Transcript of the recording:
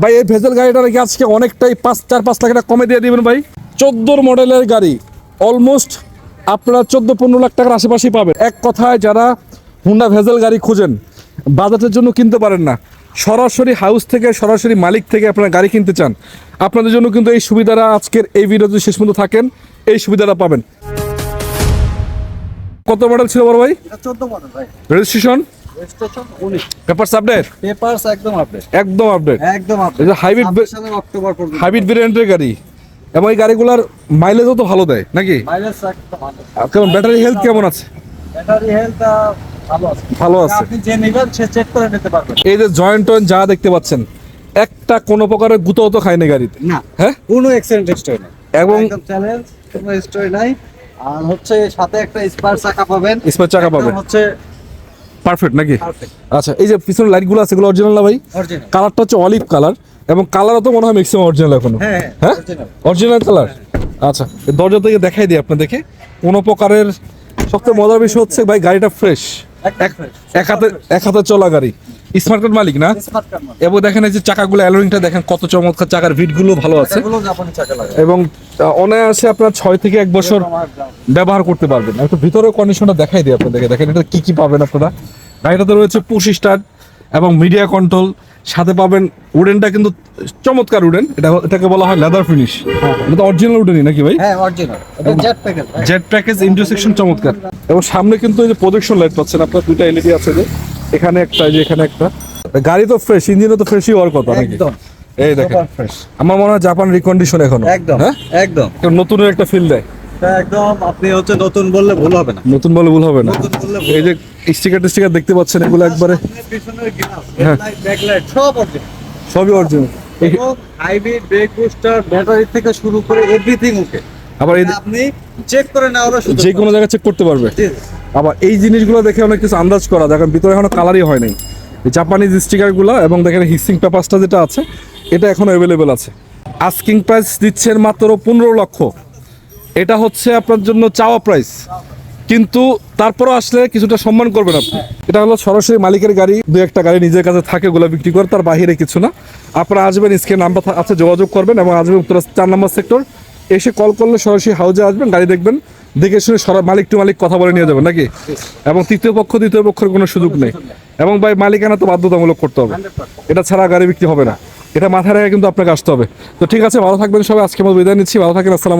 ভাই এই ভেজেল গাড়িটা নাকি আজকে অনেকটাই পাঁচ চার পাঁচ লাখ টাকা কমে দিয়ে দিবেন ভাই। চোদ্দোর মডেলের গাড়ি অলমোস্ট আপনারা চোদ্দ পনেরো লাখ টাকার আশেপাশেই পাবেন। এক কথায় যারা হুন্ডা ভেজেল গাড়ি খুঁজেন বাজারের জন্য কিনতে পারেন না। সরাসরি হাউস থেকে সরাসরি মালিক থেকে আপনারা গাড়ি কিনতে চান। আপনাদের জন্য কিন্তু এই সুবিধাটা আজকের এই ভিডিওতে শেষ পর্যন্ত থাকেন। এই সুবিধাটা পাবেন। কত মডেল ছিল বড় ভাই? চোদ্দ মডেল ভাই। রেজিস্ট্রেশন পেপারস আপডেট পেপারস একদম আপডেট একদম আপডেট একদম আপডেট অক্টোবর পর্যন্ত। হাইব্রিড ভেরিয়েন্টের গাড়ি। এবং এই গাড়িগুলোর মাইলেজও তো ভালো দেয় নাকি? মাইলেজ একদম ভালো। কেমন ব্যাটারি হেলথ কেমন আছে? ব্যাটারি হেলথ ভালো আছে। আপনি যে নেবেন সে চেক করে নিতে পারবেন এই যে জয়েন্ট টয়েন্ট যা দেখতে পাচ্ছেন একটা কোনো প্রকারের গুঁতো তো খায়নি গাড়িতে। না হ্যাঁ? কোনো অ্যাক্সিডেন্ট হিস্টরি নেই। এবং চ্যালেঞ্জ কোনো হিস্টরি নাই। আর হচ্ছে সাথে একটা স্পার চাকা পাবেন। স্পেয়ার চাকা পাবেন। হচ্ছে পারফেক্ট নাকি? আচ্ছা এই যে পিছনে লাইটগুলো আছে এগুলো অরিজিনাল না ভাই? কালারটা হচ্ছে অলিভ কালার এবং কালারও তো মনে হয় ম্যাক্সিমাম অরিজিনাল এখনও। হ্যাঁ হ্যাঁ হ্যাঁ? অরিজিনাল অরিজিনাল কালার আচ্ছা এই দরজা থেকে দেখাই দিই আপনি দেখে কোনো প্রকারের সবচেয়ে মজার বিষয় হচ্ছে ভাই গাড়িটা ফ্রেশ। এক হাতে এক হাতে চলা গাড়ি। স্মার্ট কার্ড মালিক না? এবং দেখেন এই যে চাকাগুলো অ্যালোরিংটা দেখেন কত চমৎকার চাকার ভিটগুলো ভালো আছে। এগুলো জাপানি চাকা লাগে। এবং অনায়াসে আপনার ছয় থেকে এক বছর ব্যবহার করতে পারবেন। একটু ভিতরের কন্ডিশনটা দেখাই দিই আপনাদেরকে। দেখেন এটা কি কি পাবেন আপনারা? গাড়িটাতে রয়েছে পুশ স্টার্ট এবং মিডিয়া কন্ট্রোল। সাথে পাবেন উডেনটা কিন্তু চমৎকার উডেন এটা এটাকে বলা হয় লেদার ফিনিশ এটা তো অরিজিনাল উডেনই নাকি ভাই? হ্যাঁ অরিজিনাল এটা Z package Z package intersection চমৎকার। এবং সামনে কিন্তু এই যে প্রজেকশন লাইট পাচ্ছেন আপনার দুইটা এলইডি আছে যে এখানে একটা এই যে এখানে একটা। গাড়ি তো ফ্রেশ ইঞ্জিনও তো ফ্রেশই হওয়ার কথা নাকি? একদম। এই দেখেন। ফ্রেশ আমার মনে হয় জাপান রিকন্ডিশন এখনও। একদম হ্যাঁ? একদম। নতুনের একটা ফিল দেয়। একদম আপনি হচ্ছে নতুন বললে ভুল হবে না। নতুন বলে ভুল হবে না। এই যে স্টিকার টিস্টিকার দেখতে পাচ্ছেন এগুলো একবারে? হ্যাঁ। সবই অরিজিনাল এবং হাইব্রিড ব্রেক বুস্টার ব্যাটারি থেকে শুরু করে এভরিথিং ওকে আবার এই আপনি চেক করে নেওয়ার সুযোগ যে কোনো জায়গায় চেক করতে পারবে। আবার এই জিনিসগুলো দেখে অনেক কিছু আন্দাজ করা কারণ ভিতরে এখনও কালারই হয় নাই। জাপানিজ স্টিকারগুলো এবং দেখেন হিসিং পেপারসটা যেটা আছে এটা এখনও অ্যাভেলেবেল আছে। আস্কিং প্রাইস দিচ্ছেন মাত্র পনেরো লক্ষ। এটা হচ্ছে আপনার জন্য চাওয়া প্রাইস কিন্তু তারপরও আসলে কিছুটা সম্মান করবেন আপনি। এটা হলো সরাসরি মালিকের গাড়ি, দু একটা গাড়ি নিজের কাছে থাকে, ওগুলো বিক্রি করে তার বাইরে কিছু না। আপনারা আসবেন, স্ক্রিন নাম্বার আছে, যোগাযোগ করবেন এবং আসবেন উত্তরা চার নম্বর সেক্টর। এসে কল করলে সরাসরি হাউজে আসবেন, গাড়ি দেখবেন, দেখে শুনে সরা মালিক টু মালিক কথা বলে নিয়ে যাবেন নাকি? এবং তৃতীয় পক্ষ, দ্বিতীয় পক্ষের কোনো সুযোগ নেই। এবং ভাই, মালিকানা তো বাধ্যতামূলক করতে হবে। এটা ছাড়া গাড়ি বিক্রি হবে না। এটা মাথায় রেখে কিন্তু আপনাকে আসতে হবে। তো ঠিক আছে, ভালো থাকবেন সবাই আজকে মতো বিদায় নিচ্ছি। ভালো থাকেন, আসসালাম